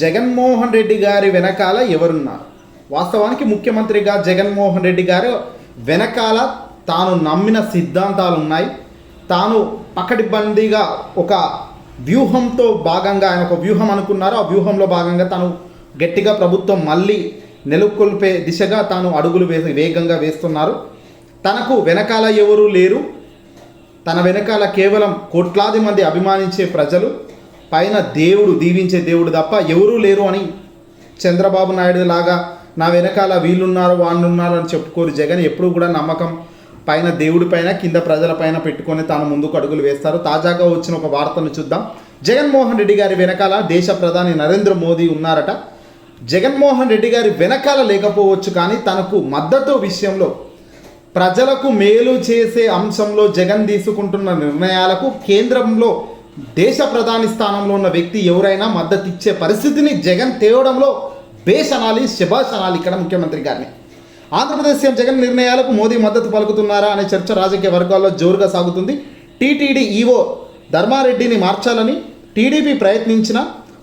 జగన్మోహన్ రెడ్డి గారి వెనకాల ఎవరున్నారు? వాస్తవానికి ముఖ్యమంత్రిగా జగన్మోహన్ రెడ్డి గారు వెనకాల తాను నమ్మిన సిద్ధాంతాలు ఉన్నాయి. తాను పకడ్బందీగా ఒక వ్యూహంతో భాగంగా ఆయన ఒక వ్యూహం అనుకున్నారు. ఆ వ్యూహంలో భాగంగా తాను గట్టిగా ప్రభుత్వం మళ్ళీ నెలకొల్పే దిశగా తాను అడుగులు వేసి వేగంగా వేస్తున్నారు. తనకు వెనకాల ఎవరూ లేరు. తన వెనకాల కేవలం కోట్లాది మంది అభిమానించే ప్రజలు. పైన దేవుడు దీవించే దేవుడు తప్ప ఎవరూ లేరు అని చంద్రబాబు నాయుడు లాగా నా వెనకాల వీళ్ళున్నారు వాళ్ళు ఉన్నారు అని చెప్పుకోరు జగన్. ఎప్పుడు కూడా నమ్మకం పైన దేవుడి పైన కింద ప్రజల పైన పెట్టుకొని తాను ముందుకు అడుగులు వేస్తారు. తాజాగా వచ్చిన ఒక వార్తను చూద్దాం. జగన్మోహన్ రెడ్డి గారి వెనకాల దేశ ప్రధాని నరేంద్ర మోదీ ఉన్నారట. జగన్మోహన్ రెడ్డి గారి వెనకాల లేకపోవచ్చు కానీ తనకు మద్దతు విషయంలో ప్రజలకు మేలు చేసే అంశంలో జగన్ తీసుకుంటున్న నిర్ణయాలకు కేంద్రంలో దేశ ప్రధాని స్థానంలో ఉన్న వ్యక్తి ఎవరైనా మద్దతు ఇచ్చే పరిస్థితిని జగన్ తేవడంలో బేస్ అనాలి శబాష్ అనాలి ఇక్కడ ముఖ్యమంత్రి గారిని. ఆంధ్రప్రదేశ్ సీఎం జగన్ నిర్ణయాలకు మోదీ మద్దతు పలుకుతున్నారా అనే చర్చ రాజకీయ వర్గాల్లో జోరుగా సాగుతుంది. టీటీడీ ఈవో ధర్మారెడ్డిని మార్చాలని టీడీపీ ప్రయత్నించిన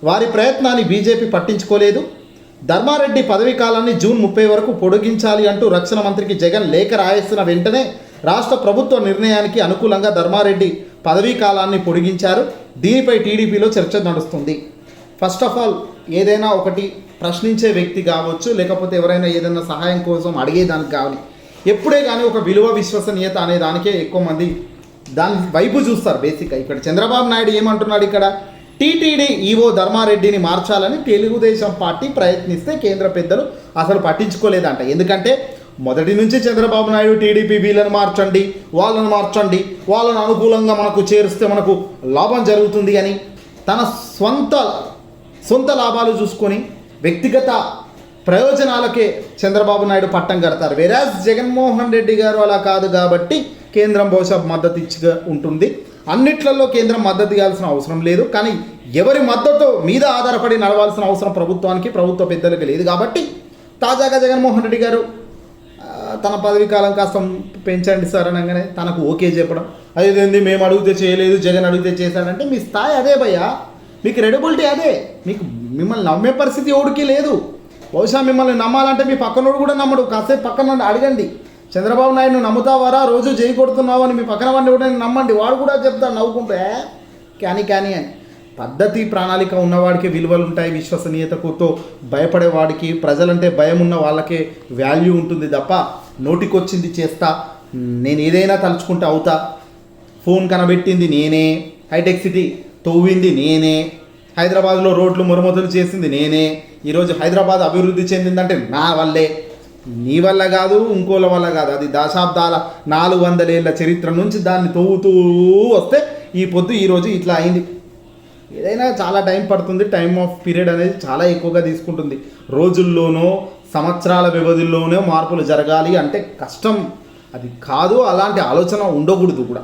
వారి ప్రయత్నాన్ని బీజేపీ పట్టించుకోలేదు. ధర్మారెడ్డి పదవీ కాలాన్ని జూన్ ముప్పై వరకు పొడిగించాలి అంటూ రక్షణ మంత్రికి జగన్ లేఖ రాయేసిన వెంటనే రాష్ట్ర ప్రభుత్వ నిర్ణయానికి అనుకూలంగా ధర్మారెడ్డి పదవీ కాలాన్ని పొడిగించారు. దీనిపై టీడీపీలో చర్చ నడుస్తుంది. ఫస్ట్ ఆఫ్ ఆల్ ఏదైనా ఒకటి ప్రశ్నించే వ్యక్తి కావచ్చు లేకపోతే ఎవరైనా ఏదైనా సహాయం కోసం అడిగేదానికి కావాలి. ఎప్పుడే కానీ ఒక విలువ విశ్వసనీయత అనే దానికే ఎక్కువ మంది దాని వైపు చూస్తారు బేసిక్గా ఇక్కడ చంద్రబాబు నాయుడు ఏమంటున్నాడు ఇక్కడ? టీటీడీ ఈవో ధర్మారెడ్డిని మార్చాలని తెలుగుదేశం పార్టీ ప్రయత్నిస్తే కేంద్ర పెద్దలు అసలు పట్టించుకోలేదంట. ఎందుకంటే మొదటి నుంచి చంద్రబాబు నాయుడు టీడీపీ వీళ్ళని మార్చండి వాళ్ళని మార్చండి వాళ్ళని అనుకూలంగా మనకు చేరిస్తే మనకు లాభం జరుగుతుంది అని తన స్వంత సొంత లాభాలు చూసుకొని వ్యక్తిగత ప్రయోజనాలకే చంద్రబాబు నాయుడు పట్టం కడతారు. వేరాజ్ జగన్మోహన్ రెడ్డి గారు అలా కాదు కాబట్టి కేంద్రం బహుశా మద్దతు ఇచ్చిగా ఉంటుంది. అన్నిట్లలో కేంద్రం మద్దతు ఇవ్వాల్సిన అవసరం లేదు. కానీ ఎవరి మద్దతు మీద ఆధారపడి నడవాల్సిన అవసరం ప్రభుత్వానికి ప్రభుత్వ పెద్దలకు లేదు కాబట్టి తాజాగా జగన్మోహన్ రెడ్డి గారు తన పదవి కాలం కాస్త పెంచండి సార్ అనగానే తనకు ఓకే చెప్పడం. అదేంది మేము అడిగితే చేయలేదు జగన్ అడిగితే చేశాడంటే మీ స్థాయి అదే భయ్యా. మీకు క్రెడిబిలిటీ అదే. మీకు మిమ్మల్ని నమ్మే పరిస్థితి ఎవడికి లేదు. బహుశా మిమ్మల్ని నమ్మాలంటే మీ పక్కనోడు కూడా నమ్మడు. కాసేపు పక్కన అడగండి. చంద్రబాబు నాయుడు నమ్ముతావారా? రోజు జై కొడుతున్నావు అని మీ పక్కన వాడిని కూడా నమ్మండి? వాడు కూడా చెప్తాడు నవ్వుకుంటే కానీ కానీ అని. పద్ధతి ప్రణాళిక ఉన్నవాడికి విలువలు ఉంటాయి విశ్వసనీయతతో భయపడేవాడికి ప్రజలంటే భయం ఉన్న వాళ్ళకే వాల్యూ ఉంటుంది తప్ప నోటికొచ్చింది చేస్తా నేను ఏదైనా తలుచుకుంటే అవుతా. ఫోన్ కనబెట్టింది నేనే హైటెక్ సిటీ తవ్వింది నేనే హైదరాబాద్లో రోడ్లు మరమ్మతులు చేసింది నేనే ఈరోజు హైదరాబాద్ అభివృద్ధి చెందిందంటే నా వల్లే. నీ వల్ల కాదు ఇంకోళ్ళ వల్ల కాదు. అది దశాబ్దాల నాలుగు వందలేళ్ళ చరిత్ర నుంచి దాన్ని తవ్వుతూ వస్తే ఈ పొద్దు ఈరోజు ఇట్లా అయింది. ఏదైనా చాలా టైం పడుతుంది టైం ఆఫ్ పీరియడ్ అనేది చాలా ఎక్కువగా తీసుకుంటుంది. రోజుల్లోనో సంవత్సరాల వ్యవధిలోనే మార్పులు జరగాలి అంటే కష్టం. అది కాదు అలాంటి ఆలోచన ఉండకూడదు కూడా.